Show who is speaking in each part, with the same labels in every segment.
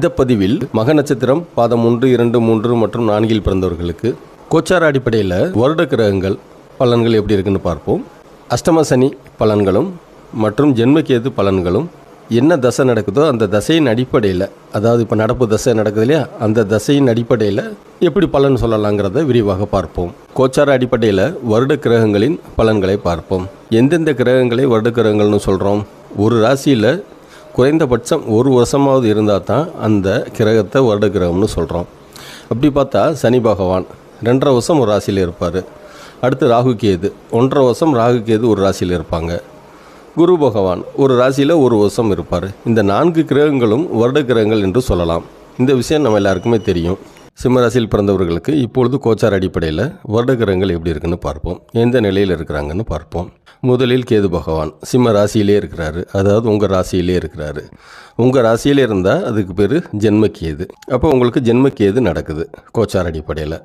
Speaker 1: இந்த பதிவில் மக நட்சத்திரம் பாதம் ஒன்று இரண்டு மூன்று மற்றும் நான்கில் பிறந்தவர்களுக்கு கோச்சார அடிப்படையில் வருட கிரகங்கள் பலன்கள் எப்படி இருக்குன்னு பார்ப்போம். அஷ்டம சனி பலன்களும் மற்றும் ஜென்மகேது பலன்களும் என்ன தசை நடக்குதோ அந்த தசையின் அடிப்படையில் அதாவது இப்போ நடப்பு தசை நடக்குது இல்லையா அந்த தசையின் அடிப்படையில் எப்படி பலன் சொல்லலாங்கிறத விரிவாக பார்ப்போம். கோச்சார அடிப்படையில் வருட கிரகங்களின் பலன்களை பார்ப்போம். எந்தெந்த கிரகங்களை வருட கிரகங்கள்னு சொல்கிறோம் ஒரு ராசியில் குறைந்தபட்சம் ஒரு வருஷமாவது இருந்தால் தான் அந்த கிரகத்தை வருட கிரகம்னு சொல்கிறோம். அப்படி பார்த்தா சனி பகவான் ரெண்டரை வருஷம் ஒரு ராசியில் இருப்பார். அடுத்து ராகு கேது ஒன்றரை வருஷம் ராகு கேது ஒரு ராசியில் இருப்பாங்க. குரு பகவான் ஒரு ராசியில் ஒரு வருஷம் இருப்பார். இந்த நான்கு கிரகங்களும் வருட கிரகங்கள் என்று சொல்லலாம். இந்த விஷயம் நம்ம எல்லாருக்குமே தெரியும். சிம்மராசியில் பிறந்தவர்களுக்கு இப்பொழுது கோச்சார் அடிப்படையில் வருடகிரகங்கள் எப்படி இருக்குன்னு பார்ப்போம். எந்த நிலையில் இருக்கிறாங்கன்னு பார்ப்போம். முதலில் கேது பகவான் சிம்ம ராசியிலே இருக்கிறாரு. அதாவது உங்கள் ராசியிலே இருக்கிறாரு. உங்கள் ராசியிலே இருந்தால் அதுக்கு பேர் ஜென்ம கேது அப்போ உங்களுக்கு ஜென்ம கேது நடக்குது கோச்சார் அடிப்படையில்.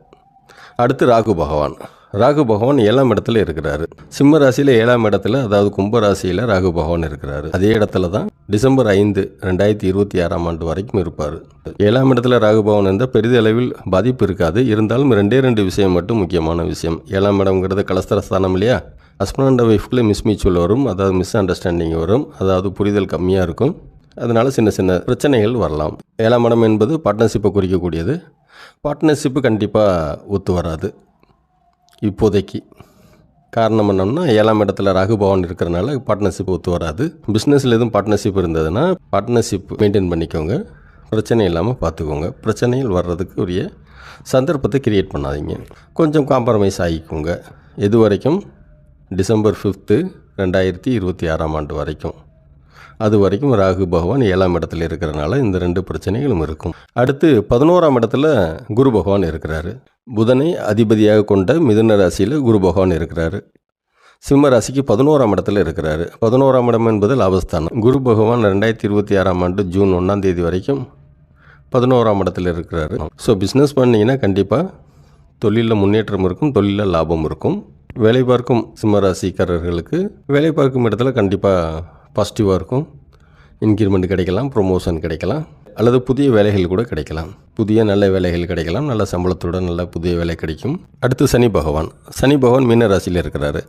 Speaker 1: அடுத்து ராகு பகவான். ராகு பகவான் ஏழாம் இடத்துல இருக்கிறாரு. சிம்ம ராசியில் ஏழாம் இடத்துல அதாவது கும்ப ராசியில் ராகு பகவான் இருக்கிறாரு. அதே இடத்துல தான் டிசம்பர் ஐந்து ரெண்டாயிரத்தி இருபத்தி ஆறாம் ஆண்டு வரைக்கும் இருப்பார். ஏழாம் இடத்துல ராகு பகவான் இருந்தால் பெரிதளவில் பாதிப்பு இருக்காது. இருந்தாலும் ரெண்டே ரெண்டு விஷயம் மட்டும் முக்கியமான விஷயம். ஏழாம் இடம்ங்கிறது கலஸ்தர ஸ்தானம் இல்லையா? ஹஸ்பண்ட் அண்ட் ஒய்ஃப்குள்ளே மிஸ்மீச்சுவல் வரும். அதாவது மிஸ் அண்டர்ஸ்டாண்டிங் வரும். அதாவது புரிதல் கம்மியாக இருக்கும். அதனால் சின்ன சின்ன பிரச்சனைகள் வரலாம். ஏழாம் இடம் என்பது பார்ட்னர்ஷிப்பை குறிக்கக்கூடியது. பார்ட்னர்ஷிப்பு கண்டிப்பாக ஒத்து வராது. இப்போதைக்கு. காரணம் என்னன்னா ஏழாம் இடத்துல ராகு பவன் இருக்கிறனால பார்ட்னர்ஷிப் ஒத்து வராது. பிஸ்னஸில் எதுவும் பார்ட்னர்ஷிப் இருந்ததுன்னா பார்ட்னர்ஷிப் மெயின்டைன் பண்ணிக்கோங்க. பிரச்சனை இல்லாமல் பார்த்துக்கோங்க பிரச்சனைகள் வர்றதுக்கு உரிய சந்தர்ப்பத்தை கிரியேட் பண்ணாதீங்க. கொஞ்சம் காம்ப்ரமைஸ் ஆகிக்கோங்க. எது வரைக்கும் டிசம்பர் ஃபிஃப்த்து ரெண்டாயிரத்தி இருபத்தி ஆறாம் ஆண்டு வரைக்கும். அது வரைக்கும் ராகு பகவான் ஏழாம் இடத்துல இருக்கிறனால இந்த ரெண்டு பிரச்சனைகளும் இருக்கும். அடுத்து பதினோராம் இடத்துல குரு பகவான் இருக்கிறாரு. புதனை அதிபதியாக கொண்ட மிதுன ராசியில் குரு பகவான் இருக்கிறாரு. சிம்ம ராசிக்கு பதினோராம் இடத்துல இருக்கிறாரு. பதினோராம் இடம் என்பது லாபஸ்தானம். குரு பகவான் ரெண்டாயிரத்தி இருபத்தி ஆறாம் ஆண்டு ஜூன் ஒன்றாம் தேதி வரைக்கும் பதினோராம் இடத்துல இருக்கிறாரு. ஸோ பிஸ்னஸ் பண்ணிங்கன்னா கண்டிப்பாக தொழிலில் முன்னேற்றம் இருக்கும் தொழிலில் லாபம் இருக்கும். வேலை பார்க்கும் சிம்ம ராசிக்காரர்களுக்கு வேலை பார்க்கும் இடத்துல கண்டிப்பாக பாசிட்டிவாக இருக்கும். இன்க்ரிமெண்ட் கிடைக்கலாம் ப்ரொமோஷன் கிடைக்கலாம். அல்லது புதிய வேலைகள் கூட கிடைக்கலாம். புதிய நல்ல வேலைகள் கிடைக்கலாம். நல்ல சம்பளத்துடன் நல்ல புதிய வேலை கிடைக்கும். அடுத்து சனி பகவான். சனி பகவான் மீன ராசியில் இருக்கிறாரு.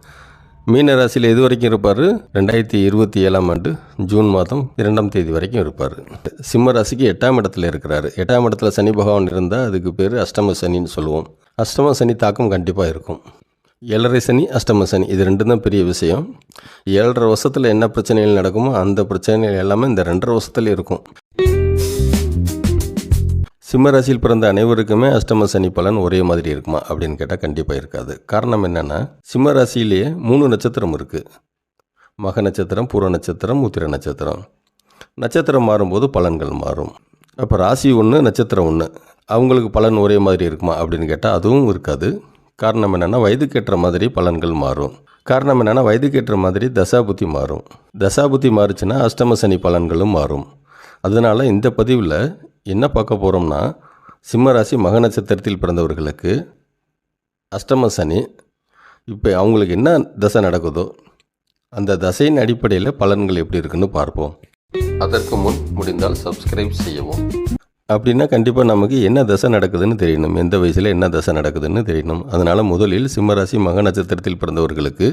Speaker 1: மீன ராசியில் எது வரைக்கும் இருப்பார்? ரெண்டாயிரத்தி இருபத்தி ஏழாம் ஆண்டு ஜூன் மாதம் இரண்டாம் தேதி வரைக்கும் இருப்பார். சிம்ம ராசிக்கு எட்டாம் இடத்துல இருக்கிறாரு. எட்டாம் இடத்துல சனி பகவான் இருந்தால் அதுக்கு பேர் அஷ்டம சனின்னு சொல்லுவோம். அஷ்டம சனி தாக்கம் கண்டிப்பாக இருக்கும். ஏழரை சனி அஷ்டம சனி இது ரெண்டும் தான் பெரிய விஷயம். ஏழரை வருஷத்தில் என்ன பிரச்சனைகள் நடக்குமோ அந்த பிரச்சனைகள் எல்லாமே இந்த ரெண்டரை வருஷத்துல இருக்கும். சிம்ம ராசியில் பிறந்த அனைவருக்குமே அஷ்டம சனி பலன் ஒரே மாதிரி இருக்குமா அப்படின்னு கேட்டால் கண்டிப்பாக இருக்காது. காரணம் என்னென்னா சிம்ம ராசியிலேயே மூணு நட்சத்திரம் இருக்குது மக நட்சத்திரம் பூர நட்சத்திரம் உத்திர நட்சத்திரம். நட்சத்திரம் மாறும்போது பலன்கள் மாறும். அப்போ ராசி ஒன்று நட்சத்திரம் ஒன்று அவங்களுக்கு பலன் ஒரே மாதிரி இருக்குமா அப்படின்னு கேட்டால் அதுவும் இருக்காது. காரணம் என்னென்னா வயதுக்கேற்ற மாதிரி பலன்கள் மாறும். காரணம் என்னென்னா வயதுக்கேற்ற மாதிரி தசாபுத்தி மாறும். தசாபுத்தி மாறுச்சுன்னா அஷ்டம சனி பலன்களும் மாறும். அதனால் இந்த பதிவில் என்ன பார்க்க போகிறோம்னா சிம்மராசி மக நட்சத்திரத்தில் பிறந்தவர்களுக்கு அஷ்டம சனி. இப்போ அவங்களுக்கு என்ன தசை நடக்குதோ அந்த தசையின் அடிப்படையில் பலன்கள் எப்படி இருக்குன்னு பார்ப்போம். அதற்கு முன் முடிந்தால் சப்ஸ்கிரைப் செய்யவும். அப்படின்னா கண்டிப்பாக நமக்கு என்ன தசை நடக்குதுன்னு தெரியணும். எந்த வயசில் என்ன தசை நடக்குதுன்னு தெரியணும். அதனால் முதலில் சிம்மராசி மக நட்சத்திரத்தில் பிறந்தவர்களுக்கு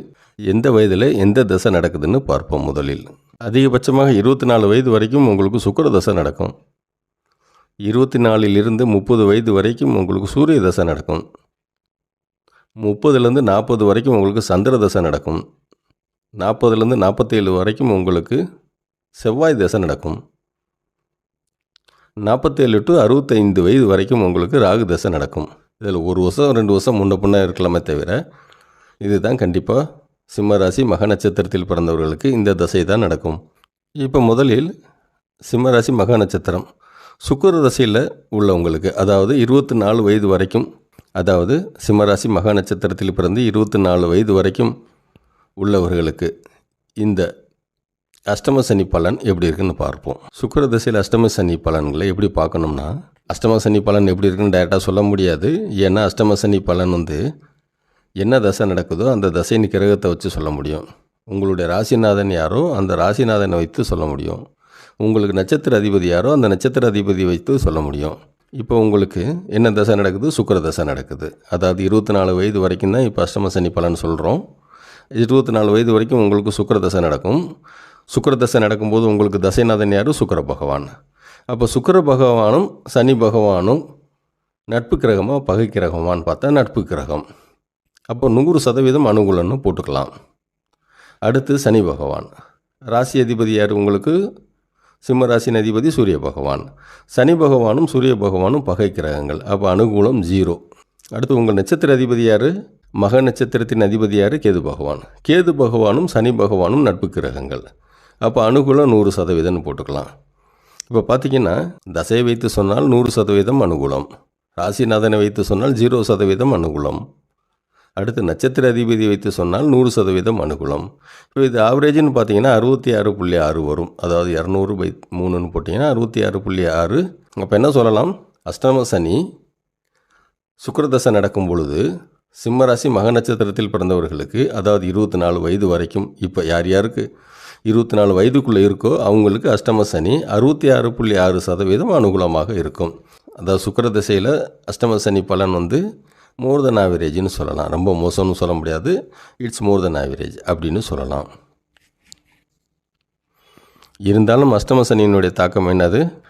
Speaker 1: எந்த வயதில் எந்த தசை நடக்குதுன்னு பார்ப்போம் முதலில். அதிகபட்சமாக இருபத்தி நாலு வயது வரைக்கும் உங்களுக்கு சுக்கர தசை நடக்கும். இருபத்தி நாலிலிருந்து முப்பது வயது வரைக்கும் உங்களுக்கு சூரிய தசை நடக்கும். முப்பதுலேருந்து நாற்பது வரைக்கும் உங்களுக்கு சந்திர தசை நடக்கும். நாற்பதுலேருந்து நாற்பத்தேழு வரைக்கும் உங்களுக்கு செவ்வாய் தசை நடக்கும். நாற்பத்தேழு டு அறுபத்தைந்து வயது வரைக்கும் உங்களுக்கு ராகு தசை நடக்கும். இதில் ஒரு வருஷம் ரெண்டு வருஷம் முன்ன பின்ன இருக்கலாமே தவிர இதுதான் கண்டிப்பாக சிம்மராசி மக நட்சத்திரத்தில் பிறந்தவர்களுக்கு இந்த தசை தான் நடக்கும். இப்போ முதலில் சிம்மராசி மக நட்சத்திரம். சுக்கர தசையில் உள்ளவங்களுக்கு அதாவது இருபத்தி நாலு வயது வரைக்கும் அதாவது சிம்மராசி மகா நட்சத்திரத்தில் பிறந்து இருபத்தி நாலு வயது வரைக்கும் உள்ளவர்களுக்கு இந்த அஷ்டம சனி பலன் எப்படி இருக்குன்னு பார்ப்போம். சுக்கர தசையில் அஷ்டம சனி பலன்களை எப்படி பார்க்கணும்னா அஷ்டம சனி பலன் எப்படி இருக்குன்னு டேரெக்டாக சொல்ல முடியாது. ஏன்னா அஷ்டம சனி பலன் வந்து என்ன தசை நடக்குதோ அந்த தசையின் கிரகத்தை வச்சு சொல்ல முடியும். உங்களுடைய ராசிநாதன் யாரோ அந்த ராசிநாதனை வைத்து சொல்ல முடியும். உங்களுக்கு நட்சத்திர அதிபதி யாரோ அந்த நட்சத்திர அதிபதி வைத்து சொல்ல முடியும். இப்போ உங்களுக்கு என்ன தசை நடக்குது? சுக்கர தசை நடக்குது. அதாவது இருபத்தி நாலு வயது வரைக்கும் தான் இப்போ அஷ்டம சனி பலன் சொல்கிறோம் இருபத்தி நாலு வயது வரைக்கும் உங்களுக்கு சுக்கர தசை நடக்கும். சுக்கர தசை நடக்கும்போது உங்களுக்கு தசைநாதன் யார்? சுக்கிர பகவான். அப்போ சுக்கர பகவானும் சனி பகவானும் நட்பு கிரகமாக பகை கிரகமான்னு பார்த்தா நட்பு கிரகம். அப்போ நூறு சதவீதம் அனுகூலன்னு போட்டுக்கலாம். அடுத்து சனி பகவான். ராசி அதிபதி யார் உங்களுக்கு? சிம்மராசின் அதிபதி சூரிய பகவான். சனி பகவானும் சூரிய பகவானும் பகை கிரகங்கள். அப்போ அனுகூலம் ஜீரோ. அடுத்து உங்கள் நட்சத்திர அதிபதி யார்? மக நட்சத்திரத்தின் அதிபதி யார்? கேது பகவான். கேது பகவானும் சனி பகவானும் நட்பு கிரகங்கள். அப்போ அனுகூலம் நூறு சதவீதம்னு போட்டுக்கலாம். இப்போ பார்த்தீங்கன்னா தசையை வைத்து சொன்னால் நூறு சதவீதம் அனுகூலம். ராசிநாதனை வைத்து சொன்னால் ஜீரோ சதவீதம் அனுகூலம். அடுத்து நட்சத்திர அதிபதி வைத்து சொன்னால் நூறு சதவீதம் அனுகூலம். இப்போ இது ஆவரேஜ்னு பார்த்தீங்கன்னா அறுபத்தி ஆறு புள்ளி ஆறு வரும். அதாவது இரநூறு பை மூணுன்னு போட்டிங்கன்னா அறுபத்தி ஆறு புள்ளி ஆறு. அப்போ என்ன சொல்லலாம்? அஷ்டம சனி சுக்கரதசை நடக்கும் பொழுது சிம்மராசி மக நட்சத்திரத்தில் பிறந்தவர்களுக்கு அதாவது இருபத்தி நாலு வயது வரைக்கும் இப்போ யார் யாருக்கு இருபத்தி நாலு வயதுக்குள்ளே இருக்கோ அவங்களுக்கு அஷ்டம சனி அறுபத்தி ஆறு புள்ளி ஆறு சதவீதம் அனுகூலமாக இருக்கும். அதாவது சுக்கர திசையில் அஷ்டம சனி பலன் வந்து மோர் தென் ஆவரேஜ்னு சொல்லலாம். ரொம்ப மோசம்னு சொல்ல முடியாது. இட்ஸ் மோர் தென் ஆவரேஜ் அப்படின்னு சொல்லலாம். இருந்தாலும் அஷ்டம சனியினுடைய தாக்கம் என்னது?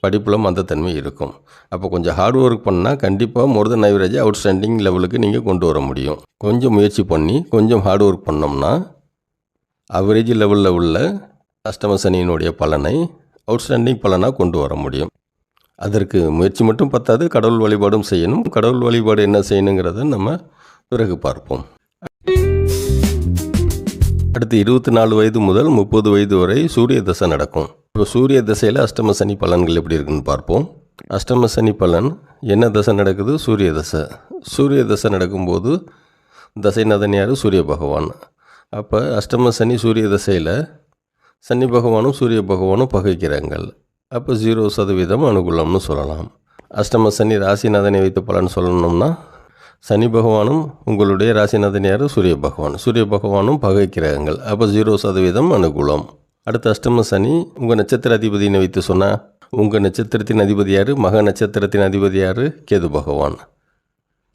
Speaker 1: படிப்பில் மந்தத்தன்மை இருக்கும். அப்போ கொஞ்சம் ஹார்ட் ஒர்க் பண்ணால் கண்டிப்பாக மோர் தென் ஆவரேஜ் அவுட்ஸ்டாண்டிங் லெவலுக்கு நீங்கள் கொண்டு வர முடியும். கொஞ்சம் முயற்சி பண்ணி கொஞ்சம் ஹார்ட் ஒர்க் பண்ணோம்னா அவரேஜ் லெவலில் உள்ள அஷ்டம சனியினுடைய பலனை அவுட்ஸ்டாண்டிங் பலனாக கொண்டு வர முடியும். அதற்கு முயற்சி மட்டும் பத்தாது கடவுள் வழிபாடும் செய்யணும். கடவுள் வழிபாடு என்ன செய்யணுங்கிறத நம்ம பிறகு பார்ப்போம். அடுத்து இருபத்தி நாலு வயது முதல் முப்பது வயது வரை சூரிய தசை நடக்கும். இப்போ சூரிய தசையில் அஷ்டம சனி பலன்கள் எப்படி இருக்குன்னு பார்ப்போம். அஷ்டம சனி பலன் என்ன தசை நடக்குது? சூரிய தசை. சூரிய தசை நடக்கும்போது தசைநாதன் யார்? சூரிய பகவான். அப்போ அஷ்டம சனி சூரிய தசையில் சனி பகவானும் சூரிய பகவானும் பகைக்கிறாங்கள் அப்போ ஜீரோ சதவீதம் அனுகூலம்னு சொல்லலாம். அஷ்டம சனி ராசிநாதனை வைத்து பலன் சொல்லணும்னா சனி பகவானும் உங்களுடைய ராசிநாதன் யார் சூரிய பகவான். சூரிய பகவானும் பகை கிரகங்கள். அப்போ ஜீரோ சதவீதம் அனுகூலம். அடுத்த அஷ்டம சனி உங்கள் நட்சத்திர அதிபதினை வைத்து சொன்னால் உங்கள் நட்சத்திரத்தின் அதிபதி யார் மக நட்சத்திரத்தின் அதிபதி யார் கேது பகவான்.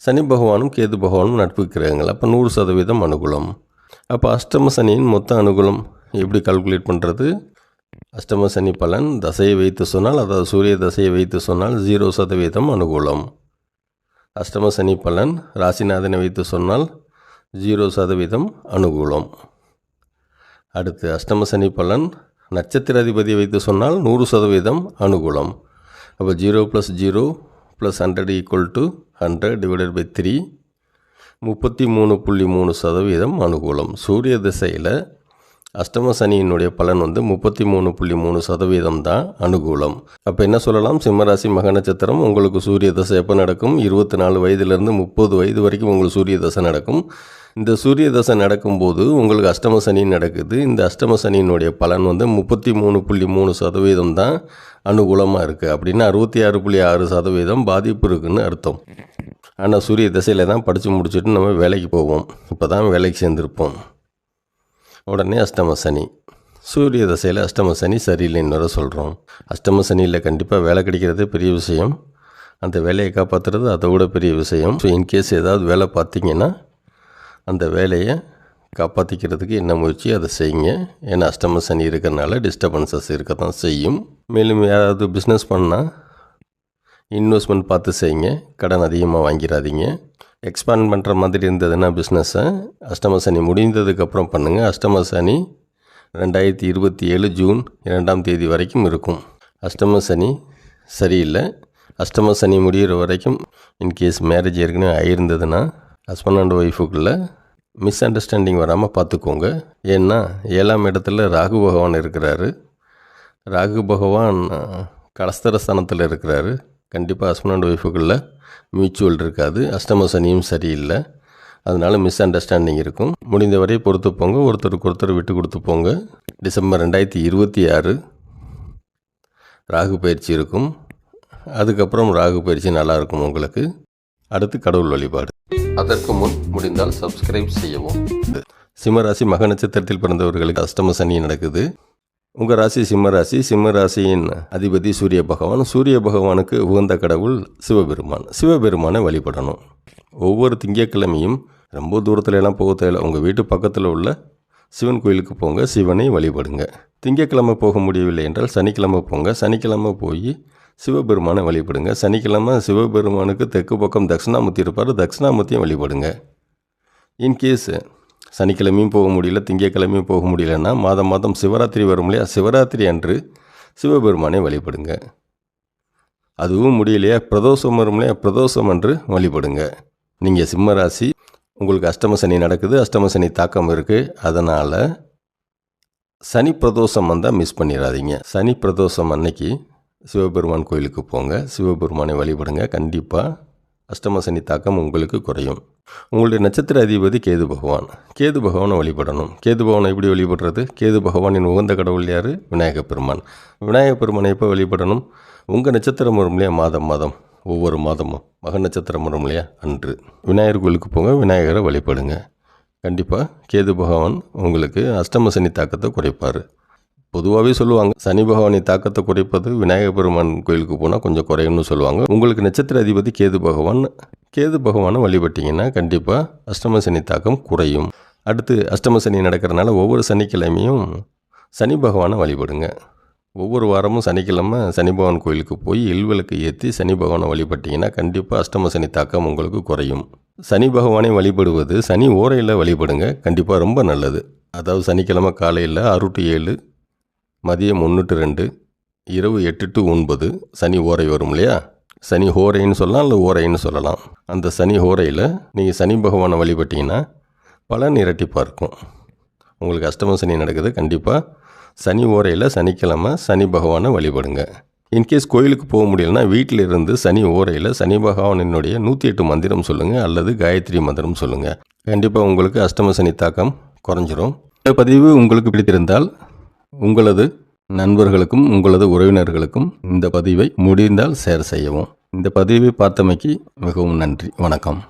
Speaker 1: சனி பகவானும் கேது பகவானும் நட்பு கிரகங்கள். அப்போ நூறு சதவீதம் அனுகூலம். அப்போ அஷ்டம சனியின் மொத்த அனுகூலம் எப்படி கால்குலேட் பண்ணுறது அஷ்டம சனி பலன் தசையை வைத்து சொன்னால் அதாவது சூரிய தசையை வைத்து சொன்னால் ஜீரோ சதவீதம் அனுகூலம். அஷ்டம சனி பலன் ராசிநாதனை வைத்து சொன்னால் ஜீரோ சதவீதம் அனுகூலம். அடுத்து அஷ்டம சனி பலன் நட்சத்திர அதிபதியை வைத்து சொன்னால் நூறு சதவீதம் அனுகூலம். அப்போ zero plus zero plus hundred equal to hundred divided by three முப்பத்தி மூணு புள்ளி மூணு சதவீதம் அனுகூலம். சூரிய திசையில் அஷ்டம சனியினுடைய பலன் வந்து முப்பத்தி மூணு புள்ளி மூணு சதவீதம் தான் அனுகூலம். அப்போ என்ன சொல்லலாம்? சிம்மராசி மக நட்சத்திரம் உங்களுக்கு சூரிய தசை எப்போ நடக்கும்? இருபத்தி நாலு வயதுலேருந்து முப்பது வயது வரைக்கும் உங்களுக்கு சூரிய தசை நடக்கும். இந்த சூரிய தசை நடக்கும்போது உங்களுக்கு அஷ்டம சனி நடக்குது. இந்த அஷ்டம சனியினுடைய பலன் வந்து முப்பத்தி மூணு புள்ளி மூணு சதவீதம் தான் அனுகூலமாக இருக்குது அப்படின்னா அறுபத்தி ஆறு புள்ளி ஆறு சதவீதம் பாதிப்பு இருக்குன்னு அர்த்தம். ஆனால் சூரிய திசையில் தான் படித்து முடிச்சுட்டு நம்ம வேலைக்கு போவோம். இப்போ தான் வேலைக்கு சேர்ந்துருப்போம். உடனே அஷ்டம சனி. சூரிய தசையில் அஷ்டம சனி சரியில்லைன்னு வர சொல்கிறோம் அஷ்டம சனியில் கண்டிப்பாக வேலை கிடைக்கிறது பெரிய விஷயம். அந்த வேலையை காப்பாற்றுறது அதை விட பெரிய விஷயம். ஸோ இன்கேஸ் ஏதாவது வேலை பார்த்தீங்கன்னா அந்த வேலையை காப்பாற்றிக்கிறதுக்கு என்ன முயற்சி? அதை செய்யுங்க. ஏன்னா அஷ்டம சனி இருக்கிறனால டிஸ்டர்பன்சஸ் இருக்க தான் செய்யும். மேலும் யாராவது பிஸ்னஸ் பண்ணால் இன்வெஸ்ட்மெண்ட் பார்த்து செய்யுங்க. கடன் அதிகமாக வாங்கிடாதீங்க எக்ஸ்பேண்ட் பண்ணுற மாதிரி இருந்ததுன்னா பிஸ்னஸை அஷ்டம சனி முடிந்ததுக்கப்புறம் பண்ணுங்கள் அஷ்டம சனி ரெண்டாயிரத்தி இருபத்தி ஏழு ஜூன் இரண்டாம் தேதி வரைக்கும் இருக்கும். அஷ்டம சனி சரியில்லை. அஷ்டம சனி முடிகிற வரைக்கும் இன்கேஸ் மேரேஜ் ஏற்கனவே ஆயிருந்ததுன்னா ஹஸ்பண்ட் அண்ட் ஒய்ஃபுக்குள்ளே மிஸ் அண்டர்ஸ்டாண்டிங் வராமல் பார்த்துக்கோங்க. ஏன்னா ஏழாம் இடத்துல ராகு பகவான் இருக்கிறாரு. ராகு பகவான் கலஸ்தர ஸ்தானத்தில் இருக்கிறாரு. கண்டிப்பாக ஹஸ்பண்ட் அண்ட் ஒய்ஃபுக்குள்ளே மியூச்சுவல் இருக்காது. அஷ்டம சனியும் சரியில்லை. அதனால் மிஸ் அண்டர்ஸ்டாண்டிங் இருக்கும். முடிந்தவரை பொறுத்து போங்க. ஒருத்தருக்கு ஒருத்தர் விட்டு கொடுத்து போங்க. டிசம்பர் ரெண்டாயிரத்தி இருபத்தி ஆறு ராகு பயிற்சி இருக்கும். அதுக்கப்புறம் ராகு பயிற்சி நல்லா இருக்கும் உங்களுக்கு. அடுத்து கடவுள் வழிபாடு. அதற்கு முன் முடிந்தால் சப்ஸ்கிரைப் செய்யவும். சிம்மராசி மக நட்சத்திரத்தில் பிறந்தவர்களுக்கு அஷ்டம சனி நடக்குது. உங்கள் ராசி சிம்ம ராசி சிம்ம ராசியின் அதிபதி சூரிய பகவான். சூரிய பகவானுக்கு உகந்த கடவுள் சிவபெருமான். சிவபெருமானை வழிபடணும். ஒவ்வொரு திங்கட்கிழமையும் ரொம்ப தூரத்துல எல்லாம் போக தேவையில்லை. உங்கள் வீட்டு பக்கத்தில் உள்ள சிவன் கோயிலுக்கு போங்க சிவனை வழிபடுங்க. திங்கட்கிழமை போக முடியவில்லை என்றால் சனிக்கிழமை போங்க. சனிக்கிழமை போய் சிவபெருமானை வழிபடுங்க. சனிக்கிழமை சிவபெருமானுக்கு தெற்கு பக்கம் தட்சிணாமூர்த்தி இருப்பார். தட்சிணாமூர்த்தியும் வழிபடுங்க. இன்கேஸ் சனிக்கிழமையும் போக முடியல திங்கட்கிழமையும் போக முடியலன்னா மாதம் மாதம் சிவராத்திரி வரும் இல்லையா? சிவராத்திரி அன்று சிவபெருமானை வழிபடுங்க. அதுவும் முடியலையா பிரதோஷம் வரும் இல்லையா? பிரதோஷம் அன்று வழிபடுங்க. நீங்கள் சிம்ம ராசி உங்களுக்கு அஷ்டம சனி நடக்குது அஷ்டம சனி தாக்கம் இருக்குது அதனால் சனி பிரதோஷம் வந்தால் மிஸ் பண்ணிடாதீங்க. சனி பிரதோஷம் அன்னைக்கு சிவபெருமான் கோயிலுக்கு போங்க. சிவபெருமானை வழிபடுங்க. கண்டிப்பாக அஷ்டம சனி தாக்கம் உங்களுக்கு குறையும். உங்களுடைய நட்சத்திர அதிபதி கேது பகவான். கேது பகவானை வழிபடணும். கேது பகவானை எப்படி வழிபடுறது? கேது பகவானின் உகந்த கடவுள் யார்? விநாயக பெருமான். விநாயக பெருமானை எப்போ வழிபடணும்? உங்கள் நட்சத்திரம் வரும் இல்லையா? மாதம் மாதம். ஒவ்வொரு மாதமும். மக நட்சத்திரம் வரும் இல்லையா? அன்று. விநாயகர் கோயிலுக்கு போங்க. விநாயகரை வழிபடுங்க. கண்டிப்பாக கேது பகவான் உங்களுக்கு அஷ்டம சனி தாக்கத்தை குறைப்பார். பொதுவாகவே சொல்லுவாங்க சனி பகவானின் தாக்கத்தை குறைப்பது விநாயகர் பெருமான் கோயிலுக்கு போனால் கொஞ்சம் குறையும்னு சொல்லுவாங்க. உங்களுக்கு நட்சத்திர அதிபதி கேது பகவான் கேது பகவானை வழிபட்டிங்கன்னா கண்டிப்பாக அஷ்டம சனி தாக்கம் குறையும். அடுத்து அஷ்டம சனி நடக்கிறனால ஒவ்வொரு சனிக்கிழமையும் சனி பகவானை வழிபடுங்க. ஒவ்வொரு வாரமும் சனிக்கிழமை சனி பகவான் கோயிலுக்கு போய் எல்விளக்கு ஏற்றி சனி பகவானை வழிபட்டிங்கன்னா கண்டிப்பாக அஷ்டம சனி தாக்கம் உங்களுக்கு குறையும். சனி பகவானை வழிபடுவது சனி ஓரையில் வழிபடுங்க கண்டிப்பாக ரொம்ப நல்லது. அதாவது சனிக்கிழமை காலையில் ஆறு டு ஏழு மதியம் ஒன்று டு ரெண்டு இரவு எட்டு டு ஒன்பது சனி ஓரை வரும் இல்லையா? சனி ஹோரைன்னு சொல்லலாம் இல்லை ஓரைன்னு சொல்லலாம். அந்த சனி ஹோரையில் நீங்கள் சனி பகவானை வழிபட்டிங்கன்னா பலன் இரட்டிப்பாக இருக்கும். உங்களுக்கு அஷ்டம சனி நடக்குது கண்டிப்பாக சனி ஓரையில் சனிக்கிழமை சனி பகவானை வழிபடுங்க. இன்கேஸ் கோயிலுக்கு போக முடியலன்னா வீட்டில் இருந்து சனி ஓரையில் சனி பகவானினுடைய நூற்றி எட்டு மந்திரம் சொல்லுங்கள் அல்லது காயத்ரி மந்திரம் சொல்லுங்கள் கண்டிப்பாக உங்களுக்கு அஷ்டம சனி தாக்கம் குறைஞ்சிரும். இந்த பதிவு உங்களுக்கு பிடித்திருந்தால் உங்களது நண்பர்களுக்கும் உங்களது உறவினர்களுக்கும் இந்த பதிவை முடிந்தால் ஷேர் செய்யவும். இந்த பதிவை பார்த்தமைக்கு மிகவும் நன்றி. வணக்கம்.